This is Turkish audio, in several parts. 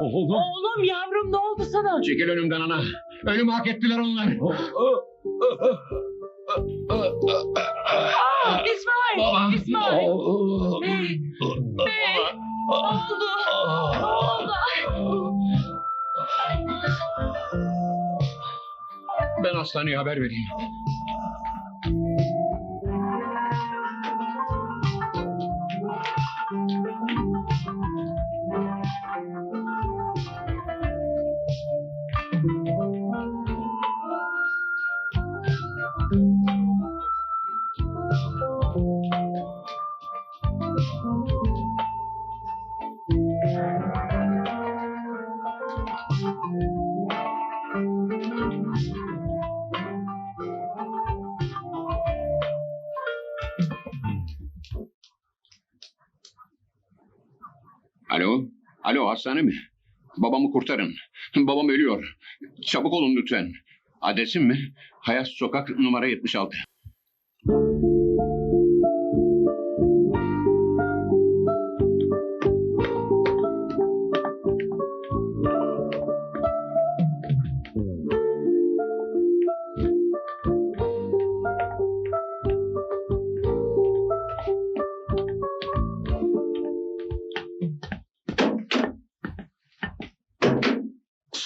Oğlum. Oğlum yavrum ne oldu sana? Çekil önümden ana. Ölümü hak ettiler onlar. Aa, İsmail! Baba. İsmail! Bey! Bey! Ne oldu? Ne oldu? Ben hastaneye haber vereyim. Alo. Alo hastane mi? Babamı kurtarın. Babam ölüyor. Çabuk olun lütfen. Adresim mi? Hayat Sokak numara 76.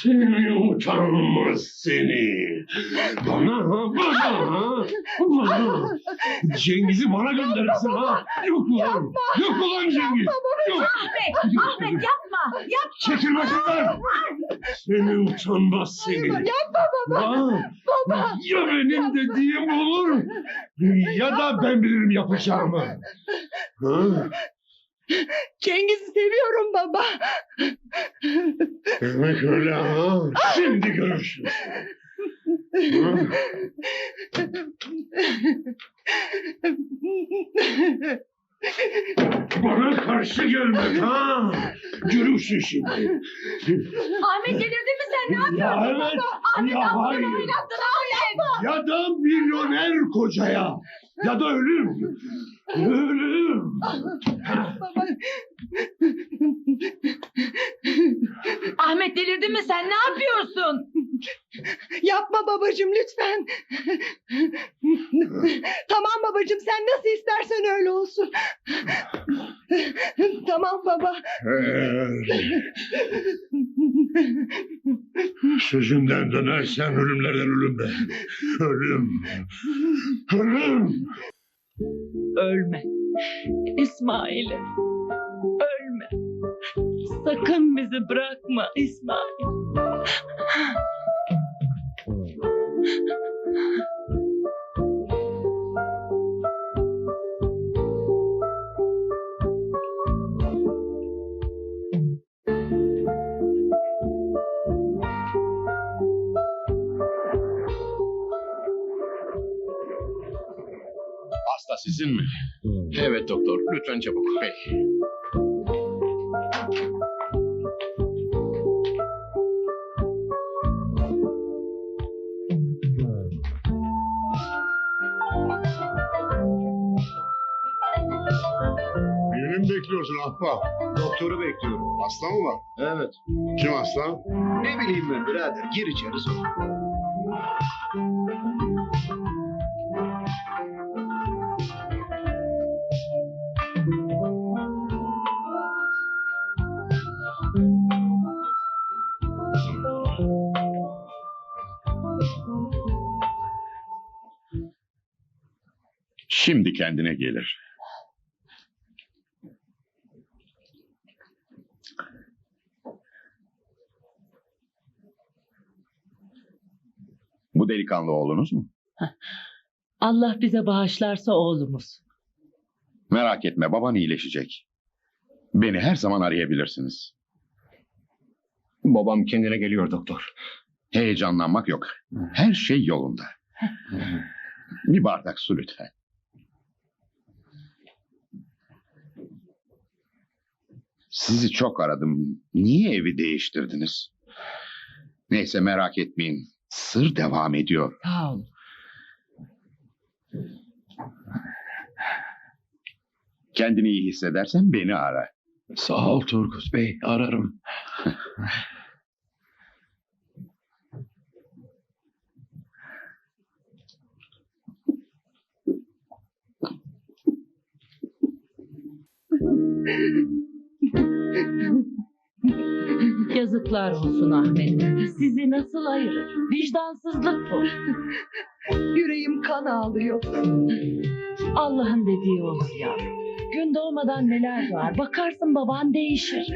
Seni utanmaz seni. Bana, bana, bana. Cengiz'i bana gönderirsin ha. Yok ulan, yok ulan Cengiz. Yok. Ahmet! Ahmet yapma! Yapma! Çekil başımdan. Seni utanmaz seni. Yapma baba. Ha, Ya benim dediğim olur ya da ben bilirim yapacağımı. Ha? Cengiz'i seviyorum baba. Demek öyle ha. Şimdi görürsün. Ha? Bana karşı gelme ha. Görürsün şimdi. Ahmet delirdin mi sen? Ne Ya yapıyorsun? evet. Ahmet Ya hayır. oynattın Ahmet! Ya da milyoner kocaya. Ya da ölüm. Ölüm. baba. Ahmet delirdin mi sen? Ne yapıyorsun? Yapma babacığım lütfen. tamam babacığım sen nasıl istersen öyle olsun. tamam baba. Sözünden dönersen ölümlerden ölüm be. Ölüm. Ölüm. Ölme. İsmail'im. Ölme. Sakın bizi bırakma İsmail. Hasta sizin mi? Evet doktor. Lütfen çabuk. Peki. Birini mi bekliyorsun ahbap? Doktoru bekliyorum. Hasta mı var? Evet. Kim hasta? Ne bileyim ben birader. Gir içeri sor. Şimdi kendine gelir. Bu delikanlı oğlunuz mu? Allah bize bağışlarsa oğlumuz. Merak etme baban iyileşecek. Beni her zaman arayabilirsiniz. Babam kendine geliyor doktor. Heyecanlanmak yok. Her şey yolunda. Bir bardak su lütfen. Sizi çok aradım. Niye evi değiştirdiniz? Neyse merak etmeyin. Sır devam ediyor. Sağ ol. Kendini iyi hissedersen beni ara. Sağ ol Turgut Bey, ararım. Yazıklar olsun Ahmet. Sizi nasıl ayırır? Vicdansızlık bu. Yüreğim kan ağlıyor. Allah'ın dediği olur ya. Gün doğmadan neler var. Bakarsın baban değişir.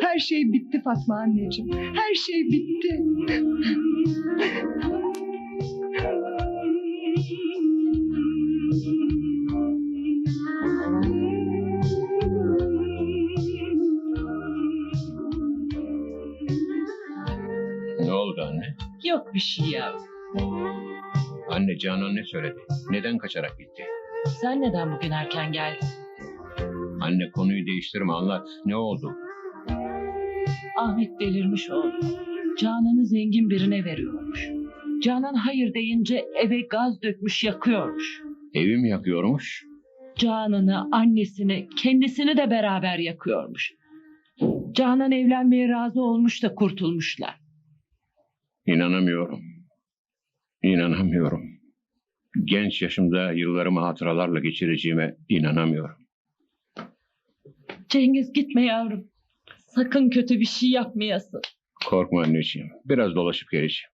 Her şey bitti Fatma anneciğim. Her şey bitti. Yok bir şey ya. Anne Canan ne söyledi? Neden kaçarak gitti? Sen neden bugün erken geldin? Anne konuyu değiştirme anlat. Ne oldu? Ahmet delirmiş oğlum. Canan'ı zengin birine veriyormuş. Canan hayır deyince eve gaz dökmüş yakıyormuş. Evi mi yakıyormuş? Canan'ı, annesini, kendisini de beraber yakıyormuş. Canan evlenmeye razı olmuş da kurtulmuşlar. İnanamıyorum. İnanamıyorum. Genç yaşımda yıllarımı hatıralarla geçireceğime inanamıyorum. Cengiz gitme yavrum. Sakın kötü bir şey yapmayasın. Korkma anneciğim. Biraz dolaşıp geleceğim.